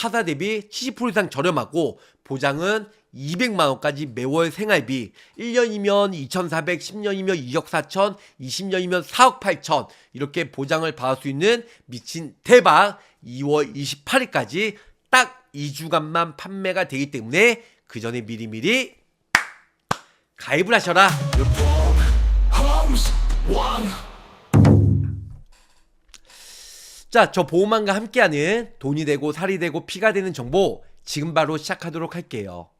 타사 대비 70% 이상 저렴하고 보장은 200만 원까지 매월 생활비. 1년이면 2,400, 10년이면 2억 4천, 20년이면 4억 8천. 이렇게 보장을 받을 수 있는 미친 대박 2월 28일까지 딱 2주간만 판매가 되기 때문에 그 전에 미리미리 가입을 하셔라. 자, 저 보호망과 함께하는 돈이 되고 살이 되고 피가 되는 정보 지금 바로 시작하도록 할게요.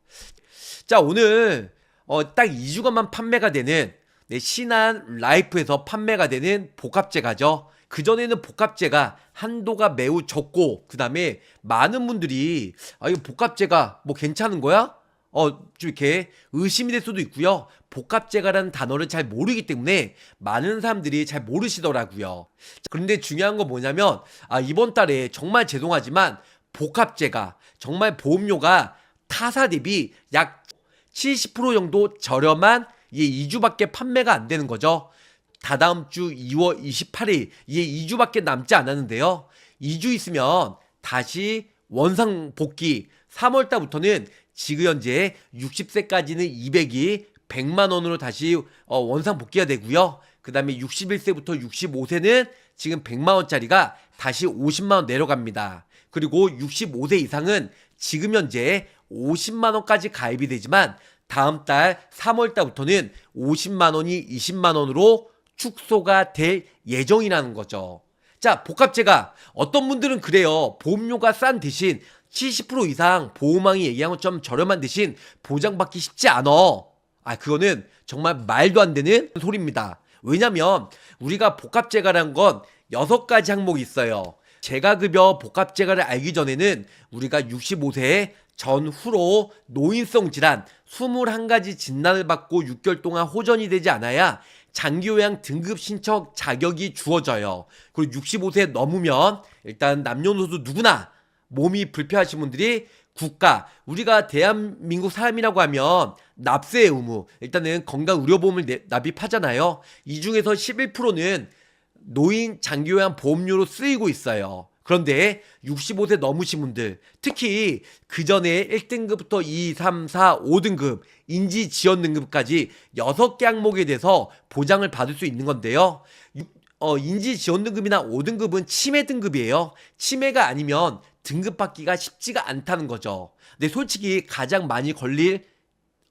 자, 오늘 어, 딱 2주간만 판매가 되는 네, 신한 라이프에서 판매가 되는 복합제가죠. 그전에는 복합제가 한도가 매우 적고 그 다음에 많은 분들이 아 이거 복합제가 뭐 괜찮은 거야? 어, 좀 이렇게 의심이 될 수도 있고요. 복합제가라는 단어를 잘 모르기 때문에 많은 사람들이 잘 모르시더라고요. 자, 그런데 중요한 건 뭐냐면, 아, 이번 달에 정말 죄송하지만 복합제가 정말 보험료가 타사 대비 약 70% 정도 저렴한 이게 2주밖에 판매가 안 되는 거죠. 다다음 주 2월 28일 이게 2주밖에 남지 않았는데요. 2주 있으면 다시 원상 복귀 3월 달부터는 지금 현재 60세까지는 200이 100만 원으로 다시 어, 원상 복귀가 되고요. 그 다음에 61세부터 65세는 지금 100만 원짜리가 다시 50만 원 내려갑니다. 그리고 65세 이상은 지금 현재 50만 원까지 가입이 되지만 다음 달 3월 달부터는 50만 원이 20만 원으로 축소가 될 예정이라는 거죠. 자, 복합제가 어떤 분들은 그래요. 보험료가 싼 대신 70% 이상 보호망이 얘기한 것처럼 저렴한 대신 보장받기 쉽지 않아. 아, 그거는 정말 말도 안 되는 소리입니다. 왜냐면 우리가 복합제가라는 건 여섯 가지 항목이 있어요. 재가급여 복합제가를 알기 전에는 우리가 65세 전후로 노인성 질환 21가지 진단을 받고 6개월 동안 호전이 되지 않아야 장기요양 등급 신청 자격이 주어져요. 그리고 65세 넘으면 일단 남녀노소 누구나 몸이 불편하신 분들이 국가 우리가 대한민국 사람이라고 하면 납세 의무 일단은 건강 의료보험을 내- 납입하잖아요. 이 중에서 11%는 노인 장기요양 보험료로 쓰이고 있어요. 그런데 65세 넘으신 분들, 특히 그 전에 1등급부터 2, 3, 4, 5등급, 인지 지원 등급까지 6개 항목에 대해서 보장을 받을 수 있는 건데요. 유- 어, 인지 지원 등급이나 5등급은 치매 등급이에요. 치매가 아니면 등급 받기가 쉽지가 않다는 거죠. 근데 솔직히 가장 많이 걸릴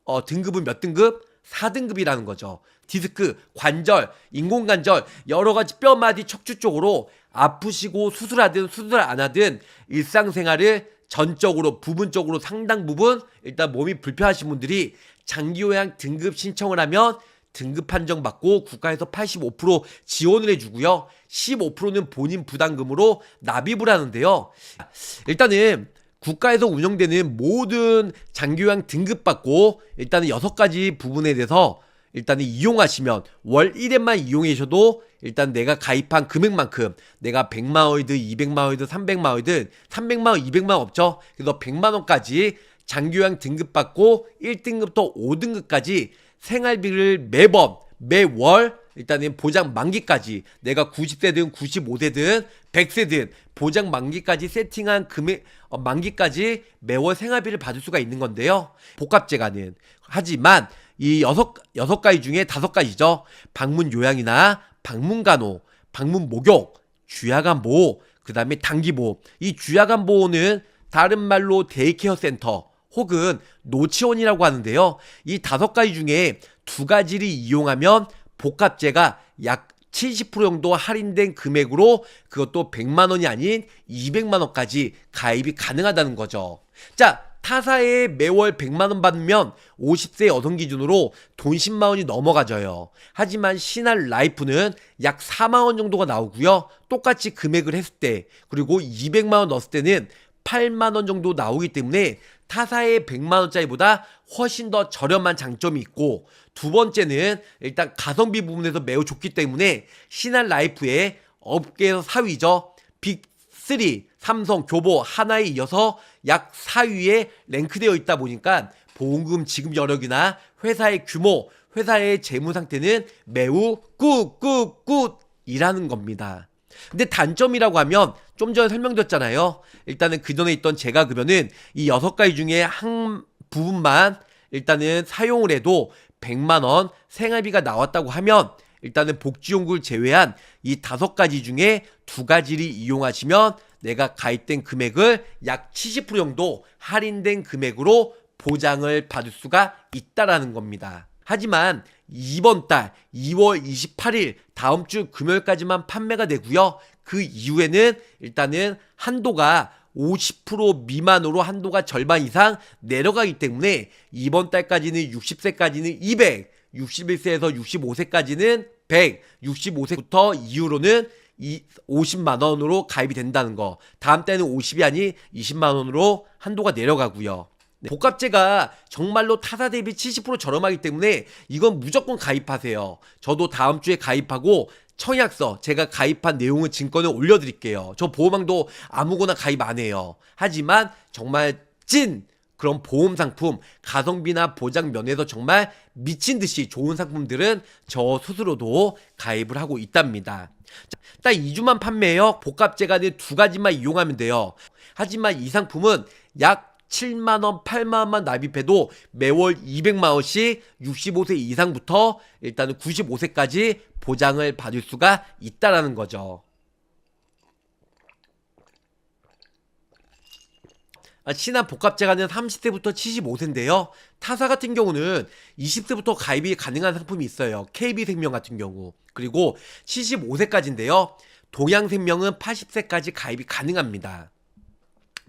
어, 등급은 몇 등급? 4등급이라는 거죠. 디스크, 관절, 인공관절, 여러 가지 뼈마디 척추 쪽으로 아프시고 수술하든 수술 안 하든 일상생활을 전적으로 부분적으로 상당 부분 일단 몸이 불편하신 분들이 장기요양 등급 신청을 하면 등급 판정 받고 국가에서 85% 지원을 해주고요. 15%는 본인 부담금으로 납입을 하는데요. 일단은 국가에서 운영되는 모든 장기요양 등급 받고 일단은 여섯 가지 부분에 대해서 일단은 이용하시면 월 1회만 이용하셔도 일단 내가 가입한 금액만큼 내가 100만 원이든 200만 원이든 300만 원이든 300만 원, 200만 원 없죠. 그래서 100만 원까지 장기요양 등급 받고 1등급부터 5등급까지 생활비를 매번 매월 일단은 보장 만기까지 내가 90세든 95세든 100세든 보장 만기까지 세팅한 금액 어, 만기까지 매월 생활비를 받을 수가 있는 건데요. 복합제가는 하지만 이 여섯 여섯 가지 중에 다섯 가지죠. 방문 요양이나 방문 간호, 방문 목욕, 주야간 보호, 그다음에 단기 보호. 이 주야간 보호는 다른 말로 데이케어 센터 혹은 노치원이라고 하는데요. 이 다섯 가지 중에 두 가지를 이용하면 복합제가 약 70% 정도 할인된 금액으로 그것도 100만 원이 아닌 200만 원까지 가입이 가능하다는 거죠. 자, 타사에 매월 100만 원 받으면 50세 여성 기준으로 돈 10만 원이 넘어가져요. 하지만 신한 라이프는 약 4만 원 정도가 나오고요. 똑같이 금액을 했을 때 그리고 200만 원 넣었을 때는 8만 원 정도 나오기 때문에 타사의 100만 원짜리보다 훨씬 더 저렴한 장점이 있고 두 번째는 일단 가성비 부분에서 매우 좋기 때문에 신한 라이프의 업계에서 4위죠. 빅3 삼성, 교보, 하나에 이어서 약 4위에 랭크되어 있다 보니까 보험금 지급 여력이나 회사의 규모, 회사의 재무 상태는 매우 굿굿굿이라는 겁니다. 근데 단점이라고 하면 좀 전에 설명드렸잖아요. 일단은 그 전에 있던 제가 급여는 이 여섯 가지 중에 한 부분만 일단은 사용을 해도 100만 원 생활비가 나왔다고 하면 일단은 복지용구를 제외한 이 다섯 가지 중에 두 가지를 이용하시면 내가 가입된 금액을 약 70% 정도 할인된 금액으로 보장을 받을 수가 있다라는 겁니다. 하지만 이번 달 2월 28일 다음 주 금요일까지만 판매가 되고요. 그 이후에는 일단은 한도가 50% 미만으로 한도가 절반 이상 내려가기 때문에 이번 달까지는 60세까지는 200, 61세에서 65세까지는 100, 65세부터 이후로는 이 50만 원으로 가입이 된다는 거. 다음 달에는 50이 아니 20만 원으로 한도가 내려가고요. 네, 복합제가 정말로 타사 대비 70% 저렴하기 때문에 이건 무조건 가입하세요. 저도 다음 주에 가입하고 청약서 제가 가입한 내용을 증권을 올려드릴게요. 저 보험왕도 아무거나 가입 안 해요. 하지만 정말 찐 그런 보험 상품, 가성비나 보장 면에서 정말 미친 듯이 좋은 상품들은 저 스스로도 가입을 하고 있답니다. 자, 딱 2주만 판매해요. 복합제가는 두 가지만 이용하면 돼요. 하지만 이 상품은 약 7만 원, 8만 원만 납입해도 매월 200만 원씩 65세 이상부터 일단은 95세까지 보장을 받을 수가 있다라는 거죠. 아, 신한 복합제가는 30세부터 75세인데요. 타사 같은 경우는 20세부터 가입이 가능한 상품이 있어요. KB생명 같은 경우. 그리고 75세까지인데요. 동양생명은 80세까지 가입이 가능합니다.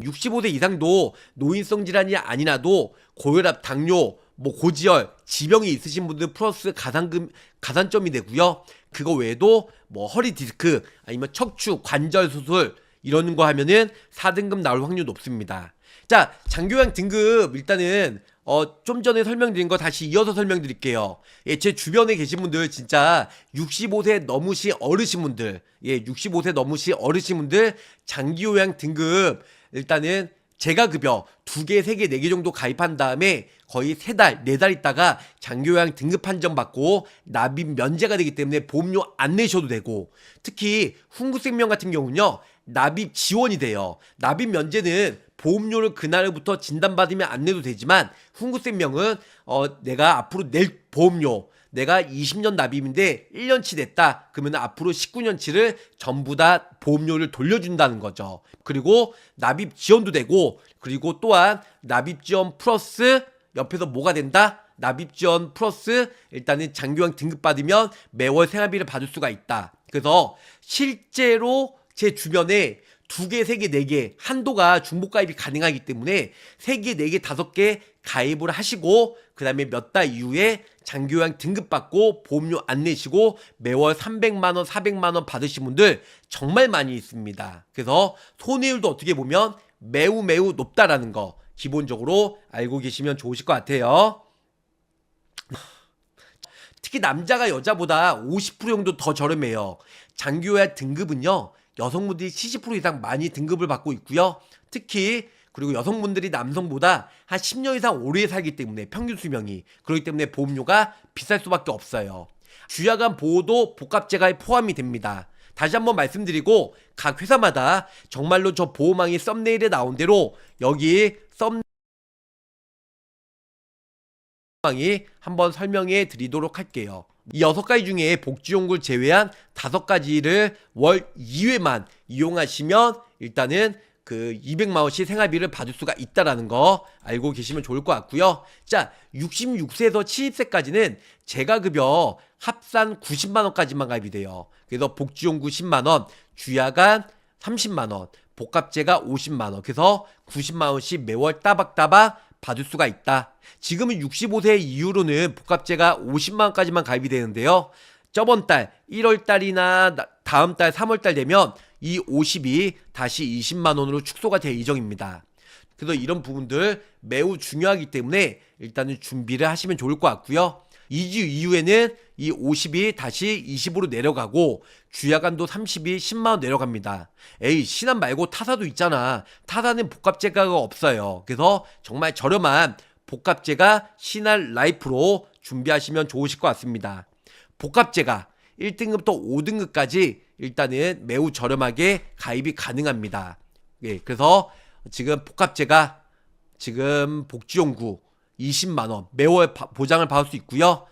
65세 이상도 노인성 질환이 아니라도 고혈압, 당뇨, 뭐 고지혈, 지병이 있으신 분들 플러스 가산금 가산점이 되고요. 그거 외에도 뭐 허리 디스크 아니면 척추 관절 수술 이런 거 하면은 4등급 나올 확률 높습니다. 자, 장교양 등급 일단은 어, 좀 전에 설명드린 거 다시 이어서 설명드릴게요. 예, 제 주변에 계신 분들 진짜 65세 넘으신 어르신 분들, 예, 65세 넘으신 어르신 분들 장기요양 등급 일단은 제가 급여 두 개, 세 개, 네 개 정도 가입한 다음에 거의 세 달, 네 달 있다가 장교양 등급 판정 받고 납입 면제가 되기 때문에 보험료 안 내셔도 되고 특히 훈구생명 같은 경우는요 납입 지원이 돼요. 납입 면제는 보험료를 그날부터 진단받으면 안 내도 되지만 훈구생명은 어 내가 앞으로 낼 보험료 내가 20년 납입인데 1년치 냈다. 그러면 앞으로 19년치를 전부 다 보험료를 돌려준다는 거죠. 그리고 납입 지원도 되고 그리고 또한 납입 지원 플러스 옆에서 뭐가 된다? 납입 지원 플러스 일단은 장교양 등급 받으면 매월 생활비를 받을 수가 있다. 그래서 실제로 제 주변에 두 개, 세 개, 네 개 한도가 중복 가입이 가능하기 때문에 세 개, 네 개, 다섯 개 가입을 하시고 그 다음에 몇 달 이후에 장교양 등급 받고 보험료 안 내시고 매월 300만 원, 400만 원 받으신 분들 정말 많이 있습니다. 그래서 손해율도 어떻게 보면 매우 매우 높다라는 거 기본적으로 알고 계시면 좋으실 것 같아요. 특히 남자가 여자보다 50% 정도 더 저렴해요. 장교양 등급은요. 여성분들이 70% 이상 많이 등급을 받고 있고요. 특히 그리고 여성분들이 남성보다 한 10년 이상 오래 살기 때문에 평균 수명이 그렇기 때문에 보험료가 비쌀 수밖에 없어요. 주야간 보호도 복합제가에 포함이 됩니다. 다시 한번 말씀드리고 각 회사마다 정말로 저 보호망이 썸네일에 나온 대로 여기 썸이 한번 설명해 드리도록 할게요. 이 여섯 가지 중에 복지용구를 제외한 다섯 가지를 월 2회만 이용하시면 일단은 그 200만 원씩 생활비를 받을 수가 있다라는 거 알고 계시면 좋을 것 같고요. 자, 66세에서 70세까지는 재가 급여 합산 90만 원까지만 가입이 돼요. 그래서 복지용구 10만 원, 주야간 30만 원, 복합제가 50만 원. 그래서 90만 원씩 매월 따박따박 받을 수가 있다. 지금은 65세 이후로는 복합제가 50만 원까지만 가입이 되는데요. 저번 달 1월 달이나 나- 다음 달 3월 달 되면 이 50이 다시 20만 원으로 축소가 될 예정입니다. 그래서 이런 부분들 매우 중요하기 때문에 일단은 준비를 하시면 좋을 것 같고요. 2주 이후에는 이 50이 다시 20으로 내려가고 주야간도 30이 10만 원 내려갑니다. 에이 신한 말고 타사도 있잖아. 타사는 복합제가가 없어요. 그래서 정말 저렴한 복합제가 신한 라이프로 준비하시면 좋으실 것 같습니다. 복합제가 1등급부터 5등급까지 일단은 매우 저렴하게 가입이 가능합니다. 예, 그래서 지금 복합제가 지금 복지용구 20만 원 매월 바- 보장을 받을 수 있고요.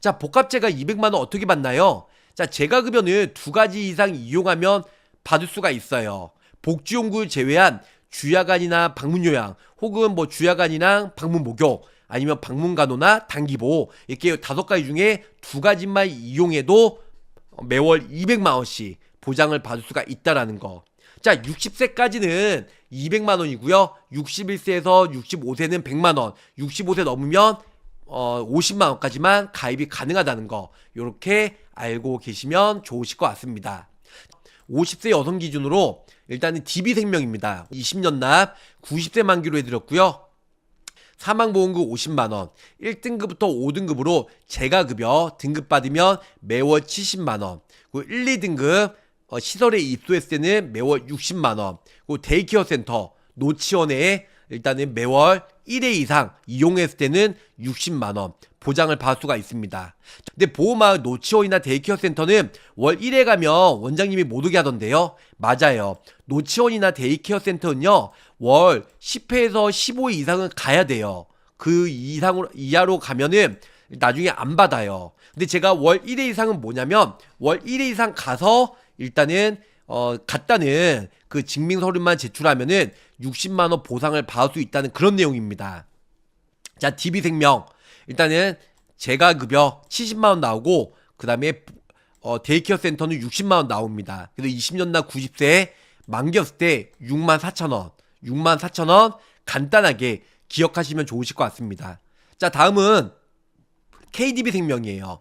자, 복합제가 200만 원 어떻게 받나요? 자, 제가 급여는 두 가지 이상 이용하면 받을 수가 있어요. 복지용구 제외한 주야간이나 방문 요양 혹은 뭐 주야간이랑 방문 목욕 아니면 방문 간호나 단기보 이렇게 다섯 가지 중에 두 가지만 이용해도 매월 200만 원씩 보장을 받을 수가 있다라는 거. 자, 60세까지는 200만 원이고요. 61세에서 65세는 100만 원, 65세 넘으면 어 50만 원까지만 가입이 가능하다는 거. 요렇게 알고 계시면 좋으실 것 같습니다. 50세 여성 기준으로 일단은 DB 생명입니다. 20년 납 90세 만기로 해드렸고요. 사망보험금 50만원, 1등급부터 5등급으로 재가급여 등급받으면 매월 70만원, 그리고 1, 2등급 어, 시설에 입소했을 때는 매월 60만 원, 그리고 데이케어 센터, 노치원에 일단은 매월 1회 이상 이용했을 때는 60만 원 보장을 받을 수가 있습니다. 근데 보호마을 노치원이나 데이케어 센터는 월 1회 가면 원장님이 못 오게 하던데요. 맞아요. 노치원이나 데이케어 센터는요. 월 10회에서 15회 이상은 가야 돼요. 그 이상으로 이하로 가면은 나중에 안 받아요. 근데 제가 월 1회 이상은 뭐냐면 월 1회 이상 가서 일단은 어 갔다는 그 증명 서류만 제출하면은 60만 원 보상을 받을 수 있다는 그런 내용입니다. 자, DB 생명 일단은 재가 급여 70만 원 나오고 그다음에 어, 데이케어 센터는 60만 원 나옵니다. 그래서 20년 나 90세 만기였을 때 6만 4천 원, 6만 4천 원 간단하게 기억하시면 좋으실 것 같습니다. 자, 다음은 KDB 생명이에요.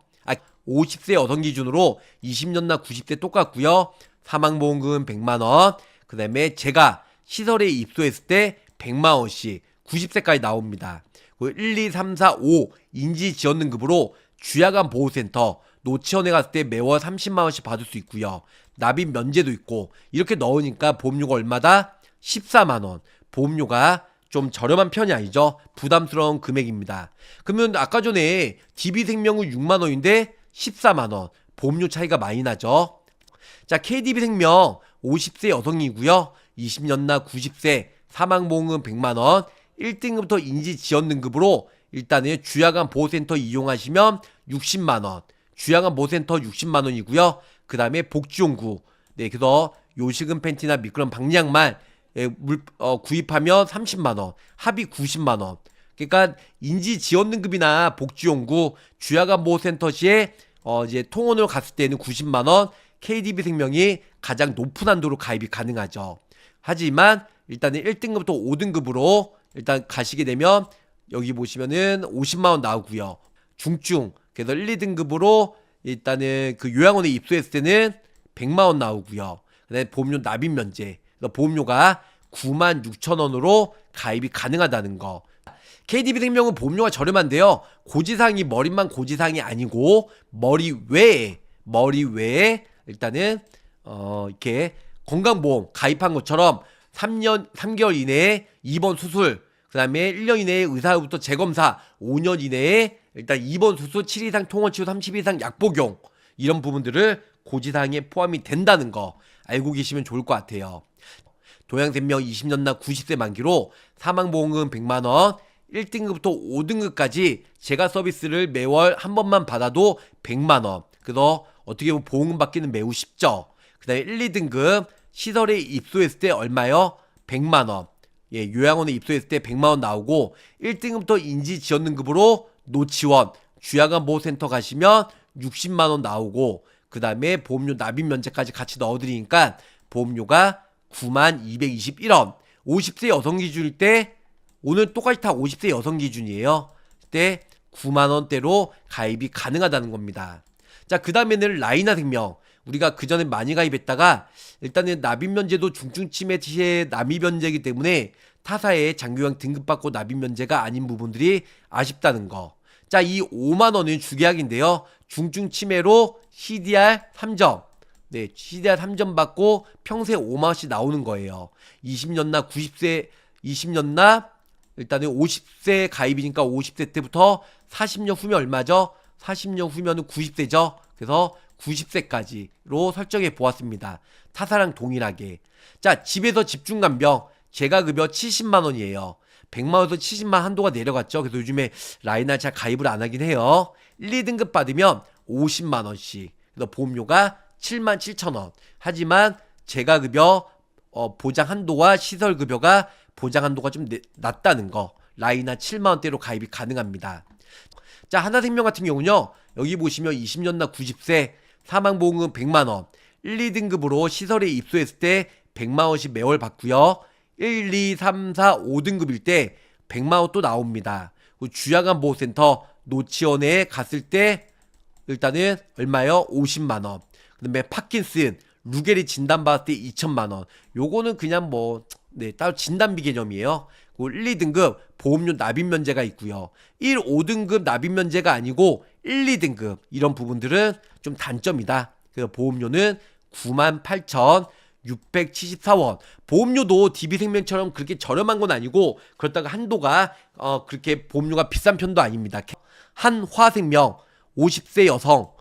아, 50세 여성 기준으로 20년 나 90세 똑같고요. 사망보험금 100만 원. 그 다음에 제가 시설에 입소했을 때 100만 원씩 90세까지 나옵니다. 그리고 1, 2, 3, 4, 5 인지 지원등급으로 주야간 보호센터 노치원에 갔을 때 매월 30만 원씩 받을 수 있고요. 납입 면제도 있고 이렇게 넣으니까 보험료가 얼마다? 14만 원. 보험료가 좀 저렴한 편이 아니죠. 부담스러운 금액입니다. 그러면 아까 전에 DB 생명은 6만 원인데 14만 원. 보험료 차이가 많이 나죠. 자, KDB 생명 50세 여성이고요. 20년 나 90세 사망보험금 100만 원. 1등급부터 인지 지원 등급으로 일단은 주야간 보호센터 이용하시면 60만 원. 주야간 보호센터 60만 원이고요. 그 다음에 복지용구. 네, 그래서 요식은 팬티나 미끄럼 방향만 예, 물, 어, 구입하면 30만 원, 합의 90만 원. 그러니까 인지 지원 등급이나 복지용구, 주야간 보호센터 시에 어, 이제 통원으로 갔을 때는 90만 원, KDB 생명이 가장 높은 한도로 가입이 가능하죠. 하지만 일단은 1등급부터 5등급으로 일단 가시게 되면 여기 보시면은 50만 원 나오고요. 중증 그래서 1, 2등급으로 일단은 그 요양원에 입소했을 때는 100만 원 나오고요. 그다음에 보험료 납입 면제. 그래서 보험료가 9만 6천 원으로 가입이 가능하다는 거. KDB 생명은 보험료가 저렴한데요. 고지사항이 머리만 고지사항이 아니고 머리 외에 머리 외에 일단은 어 이렇게 건강보험 가입한 것처럼 3년 3개월 이내에 입원 수술 그다음에 1년 이내에 의사로부터 재검사 5년 이내에 일단 입원 수술 7 이상 통원 치료 30 이상 약 복용 이런 부분들을 고지사항에 포함이 된다는 거 알고 계시면 좋을 것 같아요. 도양생명 20년 나 90세 만기로 사망보험금 100만 원, 1등급부터 5등급까지 제가 서비스를 매월 한 번만 받아도 100만 원. 그래서 어떻게 보면 보험금 받기는 매우 쉽죠. 그 다음에 1, 2등급 시설에 입소했을 때 얼마요? 100만 원. 예, 요양원에 입소했을 때 100만 원 나오고 1등급부터 인지 지원 등급으로 노치원, 주야간 보호센터 가시면 60만 원 나오고 그 다음에 보험료 납입 면제까지 같이 넣어 드리니까 보험료가 9만 221원. 50세 여성 기준일 때 오늘 똑같이 다 50세 여성 기준이에요. 그때 9만 원대로 가입이 가능하다는 겁니다. 자, 그 다음에는 라이나 생명. 우리가 그 전에 많이 가입했다가 일단은 납입 면제도 중증 치매 시에 납입 면제이기 때문에 타사에 장기요양 등급받고 납입 면제가 아닌 부분들이 아쉽다는 거. 자, 이 5만 원은 주계약인데요. 중증 치매로 CDR 3점. 네, CDR 3점 받고 평생 5만 원씩 나오는 거예요. 20년 나 90세 20년 나 일단은 50세 가입이니까 50세 때부터 40년 후면 얼마죠? 40년 후면은 90세죠. 그래서 90세까지로 설정해 보았습니다. 타사랑 동일하게. 자, 집에서 집중 간병 제가 급여 70만 원이에요. 100만 원에서 70만 한도가 내려갔죠. 그래서 요즘에 라인을 잘 가입을 안 하긴 해요. 1, 2등급 받으면 50만 원씩. 그래서 보험료가 7만 7천 원. 하지만 제가 급여 어, 보장 한도와 시설 급여가 보장 한도가 좀 내- 낮다는 거. 라인한 7만 원대로 가입이 가능합니다. 자, 하나생명 같은 경우는요. 여기 보시면 20년나 90세 사망보험금 100만 원. 1, 2등급으로 시설에 입소했을 때 100만 원씩 매월 받고요. 1, 2, 3, 4, 5등급일 때 100만 원 또 나옵니다. 그리고 주야간 보호센터 노치원에 갔을 때 일단은 얼마요? 50만 원. 그다음에 파킨슨, 루게리 진단받았을 때 2천만 원. 요거는 그냥 뭐 네, 따로 진단비 개념이에요. 그리고 1, 2등급 보험료 납입 면제가 있고요. 1, 5등급 납입 면제가 아니고 1, 2등급 이런 부분들은 좀 단점이다. 그래서 보험료는 98,674원. 보험료도 DB생명처럼 그렇게 저렴한 건 아니고 그렇다고 한도가 어 그렇게 보험료가 비싼 편도 아닙니다. 한화생명 50세 여성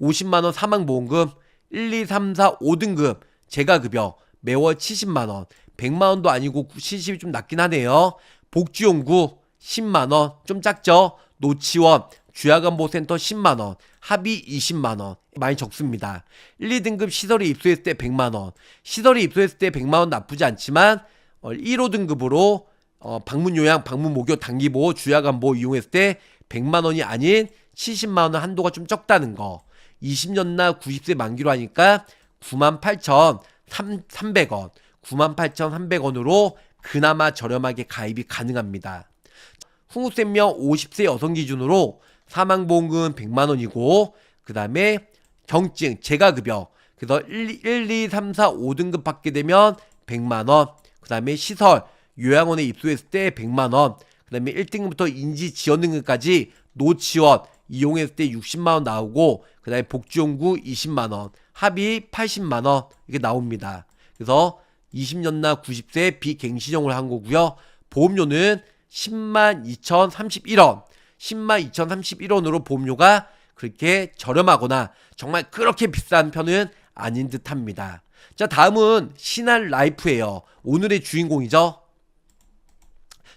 50만 원 사망 보험금 1, 2, 3, 4, 5등급 재가급여 매월 70만 원 100만원도 아니고 70이 좀 낮긴 하네요. 복지용구 10만원 좀 작죠? 노치원 주야간보센터 10만원 합의 20만원. 많이 적습니다. 1, 2등급 시설에 입소했을 때 100만원. 시설에 입소했을 때 100만원 나쁘지 않지만 어, 1, 5등급으로 어, 방문 요양, 방문 목욕, 단기보호, 주야간보호 이용했을 때 100만 원이 아닌 70만 원 한도가 좀 적다는 거. 20년나 90세 만기로 하니까 98,300원, 98,300원으로 그나마 저렴하게 가입이 가능합니다. hun후생명 50세 여성 기준으로 사망보험금은 100만 원이고 그 다음에 경증, 재가급여 그래서 1, 1, 2, 3, 4, 5등급 받게 되면 100만 원. 그 다음에 시설, 요양원에 입소했을 때 100만 원. 그 다음에 1등급부터 인지 지원 등급까지 노치원 이용했을 때 60만 원 나오고 그 다음에 복지용구 20만 원, 합의 80만 원 이렇게 나옵니다. 그래서 20년나 90세 비갱신형을 한 거고요. 보험료는 10만 2,031원, 10만 2,031원으로 보험료가 그렇게 저렴하거나 정말 그렇게 비싼 편은 아닌 듯 합니다. 자 다음은 신한 라이프예요. 오늘의 주인공이죠.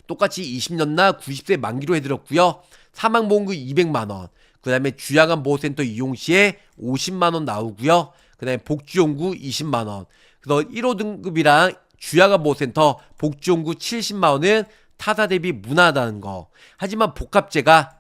똑같이 20년나 90세 만기로 해드렸고요. 사망보험금 200만원. 그 다음에 주야간 보호센터 이용 시에 50만원 나오고요. 그 다음에 복지용구 20만원. 그래서 1호 등급이랑 주야간 보호센터 복지용구 70만원은 타사 대비 무난하다는 거. 하지만 복합제가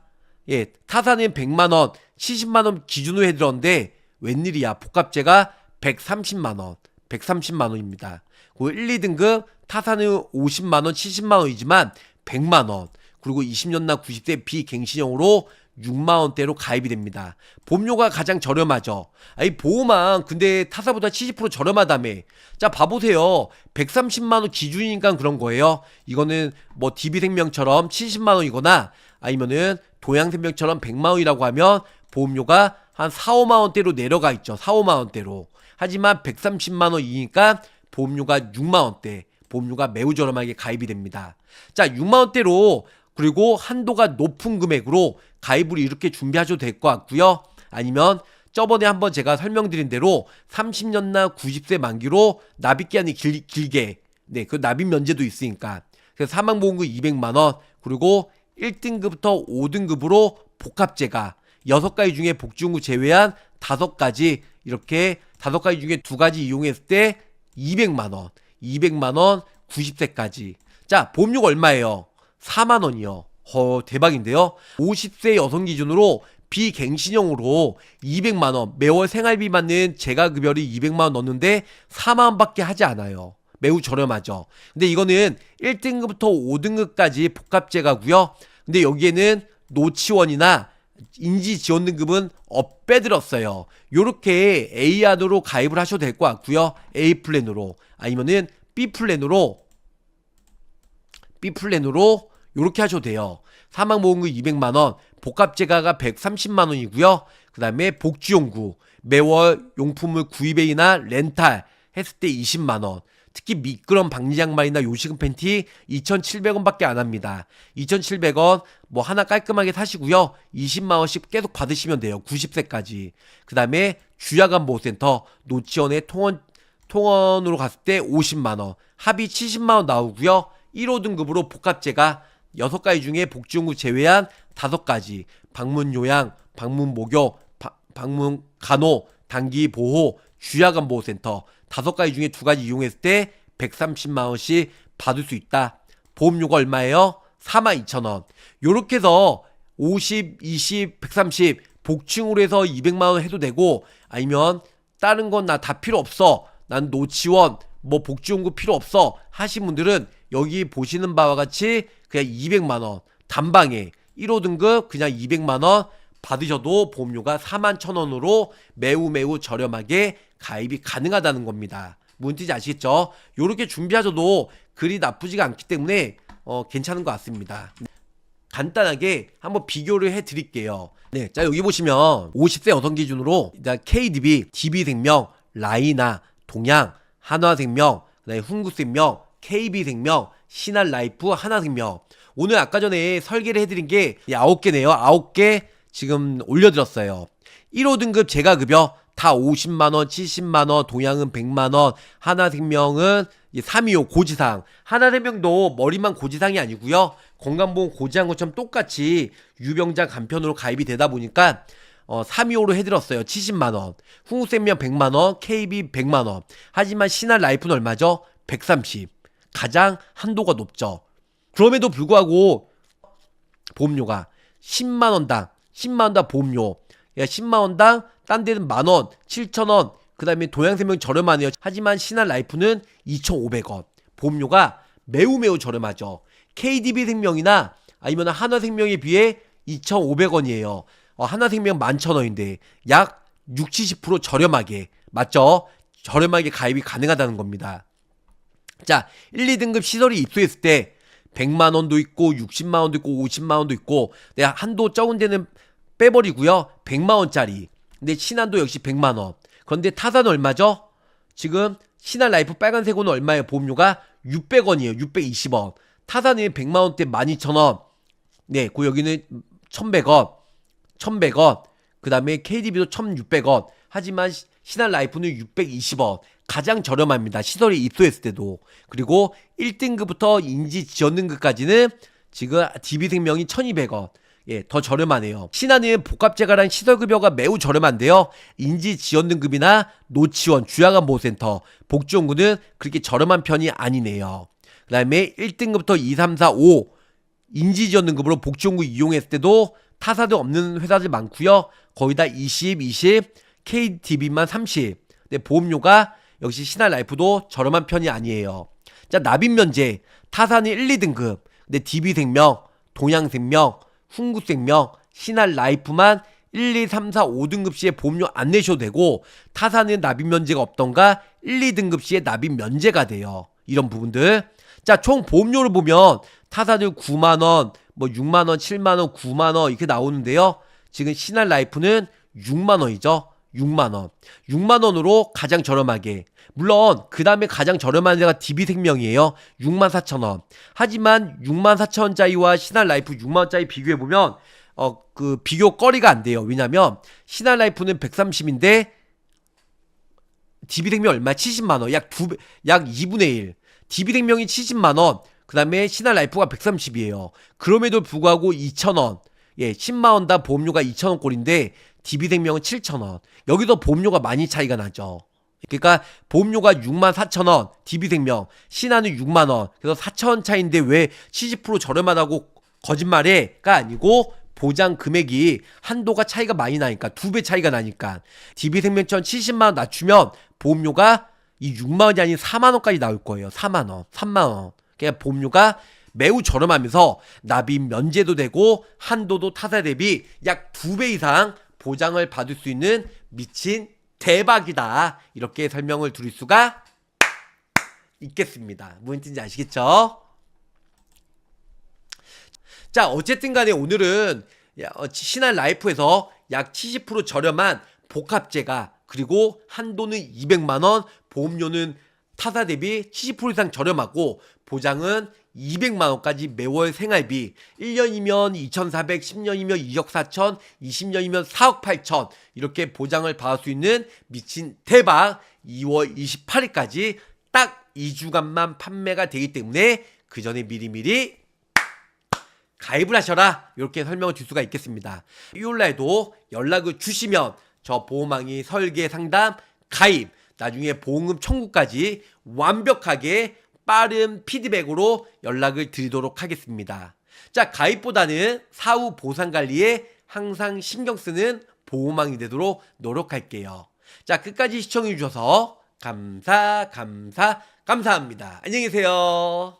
예 타사는 100만원, 70만원 기준으로 해드렸는데 웬일이야 복합제가 130만원, 130만원입니다. 그 1, 2등급 타사는 50만원, 70만원이지만 100만원 그리고 20년나 90세 비갱신형으로 6만원대로 가입이 됩니다. 보험료가 가장 저렴하죠. 아니 보험왕 근데 타사보다 70% 저렴하다며. 자 봐보세요. 130만원 기준이니까 그런 거예요. 이거는 뭐 DB생명처럼 70만원이거나 아니면은 도양생명처럼 100만원이라고 하면 보험료가 한 4, 5만원대로 내려가 있죠. 4, 5만원대로. 하지만 130만원이니까 보험료가 6만원대. 보험료가 매우 저렴하게 가입이 됩니다. 자, 6만원대로 그리고 한도가 높은 금액으로 가입을 이렇게 준비하셔도 될 것 같고요. 아니면 저번에 한번 제가 설명드린 대로 30년나 90세 만기로 납입 기한이 길, 길게 네, 그 납입 면제도 있으니까. 그래서 사망 보험금 200만 원 그리고 1등급부터 5등급으로 복합제가 6가지 중에 복지용구 제외한 5가지 이렇게 5가지 중에 2가지 이용했을 때 200만 원 200만 원 90세까지 자 보험료가 얼마예요? 4만 원이요. 허 대박인데요? 50세 여성 기준으로 비갱신형으로 200만 원. 매월 생활비 받는 재가급여를 200만 원 넣는데 4만 원밖에 하지 않아요. 매우 저렴하죠. 근데 이거는 1등급부터 5등급까지 복합제가고요. 근데 여기에는 노치원이나 인지 지원 등급은 업 빼들었어요. 요렇게 A안으로 가입을 하셔도 될 것 같고요. A 플랜으로. 아니면은 B 플랜으로 B 플랜으로 요렇게 하셔도 돼요. 사망보험금 200만 원, 복합제가가 130만 원이고요. 그 다음에 복지용구 매월 용품을 구입이나 렌탈 했을 때 20만 원. 특히 미끄럼 방지 양말이나 요식은 팬티 2,700원밖에 안 합니다. 2,700원 뭐 하나 깔끔하게 사시고요. 20만 원씩 계속 받으시면 돼요. 90세까지. 그다음에 주야간 보호센터 노치원의 통원 통원으로 갔을 때 50만 원, 합의 70만 원 나오고요. 1호 등급으로 복합제가 6가지 중에 복지용구 제외한 5가지 방문 요양, 방문 목욕, 바- 방문 간호, 단기 보호, 주야간 보호센터 5가지 중에 2가지 이용했을 때 130만 원씩 받을 수 있다. 보험료가 얼마예요? 4만 2천 원. 요렇게 해서 50, 20, 130 복층으로 해서 200만 원 해도 되고 아니면 다른 건 나 다 필요 없어. 난 노치원 뭐 복지용구 필요 없어 하신 분들은 여기 보시는 바와 같이 그냥 200만 원 단방에 1호 등급 그냥 200만 원 받으셔도 보험료가 4만 천 원으로 매우 매우 저렴하게 가입이 가능하다는 겁니다. 뜻인지 아시겠죠? 요렇게 준비하셔도 그리 나쁘지가 않기 때문에 어, 괜찮은 것 같습니다. 간단하게 한번 비교를 해 드릴게요. 네, 자 여기 보시면 50세 여성 기준으로 KDB, DB생명, 라이나, 동양, 한화생명, 그다음에 훈구생명, KB생명, 신한라이프, 하나생명. 오늘 아까 전에 설계를 해드린 게 9개네요. 9개 지금 올려드렸어요. 1호 등급 재가급여 다 50만원, 70만원, 동양은 100만원, 하나생명은 325 고지상. 하나생명도 머리만 고지상이 아니고요. 건강보험 고지한 것처럼 똑같이 유병자 간편으로 가입이 되다 보니까 어, 325로 해드렸어요. 70만원. 훈구생명 100만원, KB 100만원. 하지만 신한 라이프는 얼마죠? 130. 가장 한도가 높죠. 그럼에도 불구하고 보험료가 10만 원당 10만 원당 보험료 야 10만 원당 딴 데는 만 원, 7천 원. 그 다음에 동양생명 저렴하네요. 하지만 신한 라이프는 2,500원. 보험료가 매우 매우 저렴하죠. KDB 생명이나 아니면 한화생명에 비해 2,500원이에요. 어, 한화생명 11,000원인데 약 6, 70% 저렴하게 맞죠? 저렴하게 가입이 가능하다는 겁니다. 자, 1, 2등급 시설이 입소했을 때 100만 원도 있고 60만 원도 있고 50만 원도 있고 내가 한도 적은 데는 빼버리고요. 100만 원짜리. 근데 신한도 역시 100만 원. 그런데 타사는 얼마죠? 지금 신한 라이프 빨간색은 얼마예요? 보험료가 600원이에요. 620원. 타사는 100만 원대 12,000원. 네, 그 여기는 1,100원. 1,100원. 그다음에 KDB도 1,600원. 하지만 시- 신한 라이프는 620원. 가장 저렴합니다. 시설에 입소했을 때도. 그리고 1등급부터 인지 지원 등급까지는 지금 DB생명이 1,200원. 예, 더 저렴하네요. 신한은 복합재가랑 시설급여가 매우 저렴한데요. 인지 지원 등급이나 노치원, 주야간 보호센터, 복지원구는 그렇게 저렴한 편이 아니네요. 그 다음에 1등급부터 2, 3, 4, 5 인지 지원 등급으로 복지원구 이용했을 때도 타사도 없는 회사들 많고요. 거의 다 20, 20, KDB만 30. 근데 보험료가 역시 신한라이프도 저렴한 편이 아니에요. 자, 납입 면제. 타사는 1, 2등급. 근데 DB생명, 동양생명, 훈구생명, 신한라이프만 1, 2, 3, 4, 5등급 시에 보험료 안 내셔도 되고 타사는 납입 면제가 없던가 1, 2등급 시에 납입 면제가 돼요. 이런 부분들. 자, 총 보험료를 보면 타사는 9만 원, 뭐 6만 원, 7만 원, 9만 원 이렇게 나오는데요. 지금 신한 라이프는 6만 원이죠. 6만 원. 6만 원으로 가장 저렴하게. 물론 그 다음에 가장 저렴한 데가 DB생명이에요. 6만 4천 원. 하지만 6만 4천 원짜리와 신한라이프 6만 원짜리 비교해 보면 어 그 비교 거리가 안 돼요. 왜냐면 신한라이프는 130인데 DB생명 얼마? 70만 원. 약두 배, 약 2분의 1. DB생명이 70만 원. 그 다음에 신한라이프가 130이에요. 그럼에도 불구하고 2천 원. 예, 10만 원 당 보험료가 2천 원 꼴인데 DB생명은 7천 원. 여기도 보험료가 많이 차이가 나죠. 그러니까 보험료가 6만 4천 원, DB생명, 신한은 6만 원. 그래서 4천 원 차인데 왜 70% 저렴하다고 거짓말해가 아니고 보장 금액이 한도가 차이가 많이 나니까 두 배 차이가 나니까 DB생명처럼 70만 원 낮추면 보험료가 이 6만 원이 아닌 4만 원까지 나올 거예요. 4만 원, 3만 원. 그러니까 보험료가 매우 저렴하면서 납입 면제도 되고 한도도 타사 대비 약 두 배 이상 보장을 받을 수 있는 미친 대박이다. 이렇게 설명을 드릴 수가 있겠습니다. 무슨 뜻인지 아시겠죠? 자, 어쨌든 간에 오늘은 야, 어, 신한 라이프에서 약 70% 저렴한 복합제가 그리고 한도는 200만 원, 보험료는 타사 대비 70% 이상 저렴하고 보장은 200만 원까지 매월 생활비. 1년이면 2,400, 10년이면 2억 4천, 20년이면 4억 8천. 이렇게 보장을 받을 수 있는 미친 대박. 2월 28일까지 딱 2주간만 판매가 되기 때문에 그 전에 미리미리 가입을 하셔라. 이렇게 설명을 줄 수가 있겠습니다. 일요일날도 연락을 주시면 저 보호망이 설계 상담 가입 나중에 보험금 청구까지 완벽하게 빠른 피드백으로 연락을 드리도록 하겠습니다. 자 가입보다는 사후 보상 관리에 항상 신경 쓰는 보호망이 되도록 노력할게요. 자 끝까지 시청해 주셔서 감사 감사 감사합니다. 안녕히 계세요.